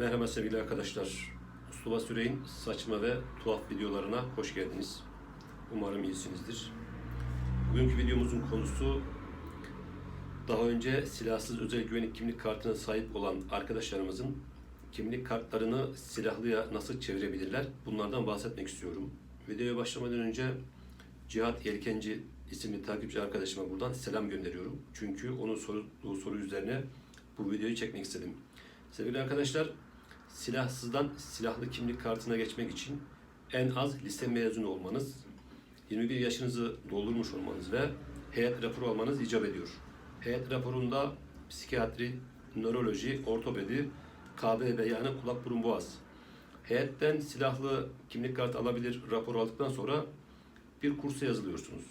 Merhaba sevgili arkadaşlar. Mustafa Sürey'in saçma ve tuhaf videolarına hoş geldiniz. Umarım iyisinizdir. Bugünkü videomuzun konusu daha önce silahsız özel güvenlik kimlik kartına sahip olan arkadaşlarımızın kimlik kartlarını silahlıya nasıl çevirebilirler? Bunlardan bahsetmek istiyorum. Videoya başlamadan önce Cihat Yelkenci isimli takipçi arkadaşıma buradan selam gönderiyorum. Çünkü onun sorduğu soru üzerine bu videoyu çekmek istedim. Sevgili arkadaşlar, silahsızdan silahlı kimlik kartına geçmek için en az lise mezunu olmanız, 21 yaşınızı doldurmuş olmanız ve heyet raporu almanız icap ediyor. Heyet raporunda psikiyatri, nöroloji, ortopedi, KBB yani kulak burun boğaz. Heyetten silahlı kimlik kartı alabilir raporu aldıktan sonra bir kursa yazılıyorsunuz.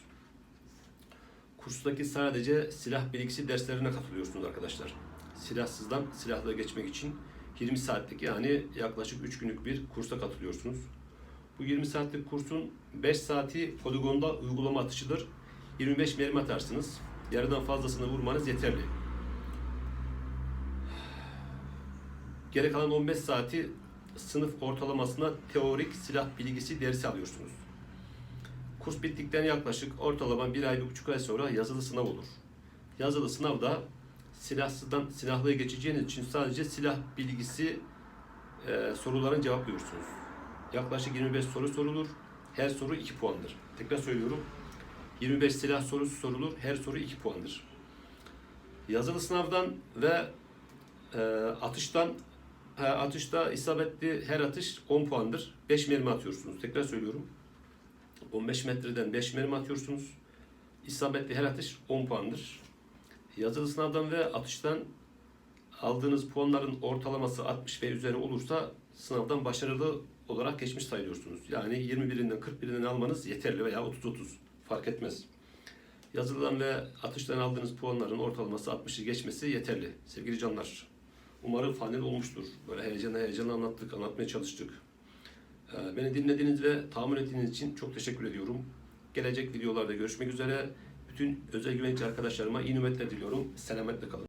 Kurstaki sadece silah bilgisi derslerine katılıyorsunuz arkadaşlar. Silahsızdan silahlıya geçmek için 20 saatlik yani yaklaşık 3 günlük bir kursa katılıyorsunuz. Bu 20 saatlik kursun 5 saati poligonda uygulama atışıdır. 25 mermi atarsınız. Yarıdan fazlasını vurmanız yeterli. Geri kalan 15 saati sınıf ortalamasına teorik silah bilgisi dersi alıyorsunuz. Kurs bittikten yaklaşık ortalama bir ay, bir buçuk ay sonra yazılı sınav olur. Yazılı sınavda silahsızdan silahlıya geçeceğiniz için sadece silah bilgisi e, soruların cevaplıyorsunuz. Yaklaşık 25 soru sorulur. Her soru 2 puandır. Tekrar söylüyorum. 25 silah sorusu sorulur. Her soru 2 puandır. Yazılı sınavdan ve e, atıştan e, atışta isabetli her atış 10 puandır. 5 mermi atıyorsunuz. Tekrar söylüyorum. 15 metreden 5 mermi atıyorsunuz. İsabetli her atış 10 puandır. Yazılı sınavdan ve atıştan aldığınız puanların ortalaması 60 ve üzeri olursa sınavdan başarılı olarak geçmiş sayılıyorsunuz. Yani 21'inden 41'inden almanız yeterli veya 30-30 fark etmez. Yazılıdan ve atıştan aldığınız puanların ortalaması 60'ı geçmesi yeterli. Sevgili canlar, umarım faydalı olmuştur. Böyle heyecanla heyecanla anlattık, anlatmaya çalıştık. Ee, Beni dinlediğiniz ve tahammül ettiğiniz için çok teşekkür ediyorum. Gelecek videolarda görüşmek üzere. Bütün özel güvenlikçi arkadaşlarıma iyi nöbetler diliyorum. Selametle kalın.